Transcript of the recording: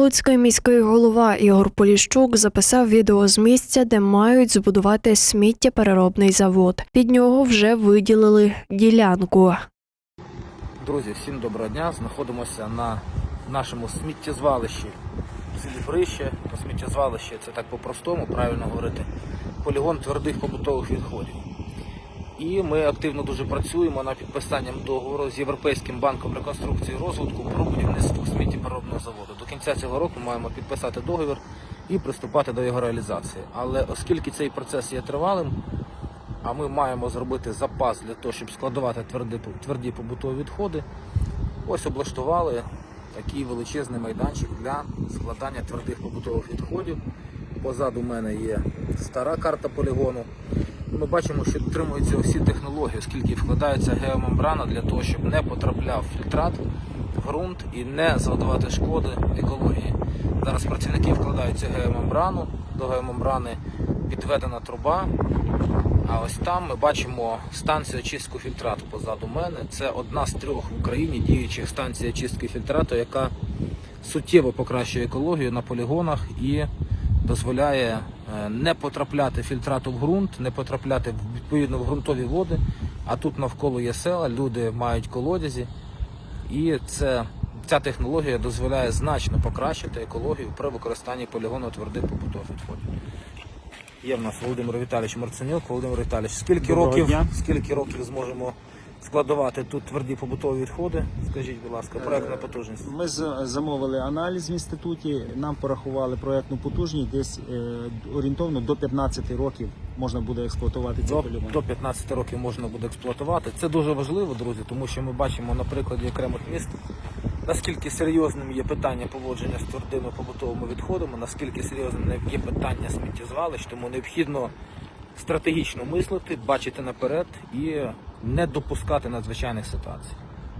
Луцький міський голова Ігор Поліщук записав відео з місця, де мають збудувати сміттєпереробний завод. Під нього вже виділили ділянку. Друзі, всім доброго дня. Знаходимося на нашому сміттєзвалищі в селі Брище. Ну, Сміттєзвалище це так по-простому, правильно говорити. Полігон твердих побутових відходів. І ми активно дуже працюємо над підписанням договору з Європейським банком реконструкції і розвитку про будівництво кінця цього року маємо підписати договір і приступати до його реалізації. Але оскільки цей процес є тривалим, а ми маємо зробити запас для того, щоб складувати тверді, тверді побутові відходи. Ось облаштували такий величезний майданчик для складання твердих побутових відходів. Позаду мене є стара карта полігону. Ми бачимо, що дотримуються усі технології, оскільки вкладається геомембрана для того, щоб не потрапляв фільтрат ґрунт і не завдавати шкоди екології. Зараз працівники вкладають цю геомембрану, до геомембрани підведена труба, а ось там ми бачимо станцію очистки фільтрату позаду мене. Це одна з трьох в Україні діючих станцій очистки фільтрату, яка суттєво покращує екологію на полігонах і дозволяє е, не потрапляти фільтрату в ґрунт, не потрапляти відповідно в ґрунтові води. А тут навколо є села, люди мають колодязі, і це, ця технологія дозволяє значно покращити екологію при використанні полігону твердих побутових відходів. Є в нас Володимир Віталійович Марценюк. Володимир Віталійович, скільки Доброго років, дня. скільки років зможемо складувати тут тверді побутові відходи? Скажіть, будь ласка, проектна потужність. Ми замовили аналіз в інституті. Нам порахували проектну потужність. Десь е, орієнтовно до 15 років можна буде експлуатувати цей До, полігон. до 15 років можна буде експлуатувати. Це дуже важливо, друзі, тому що ми бачимо на прикладі окремих міст, наскільки серйозним є питання поводження з твердими побутовими відходами, наскільки серйозним є питання сміттєзвалищ, тому необхідно стратегічно мислити, бачити наперед і не допускати надзвичайних ситуацій.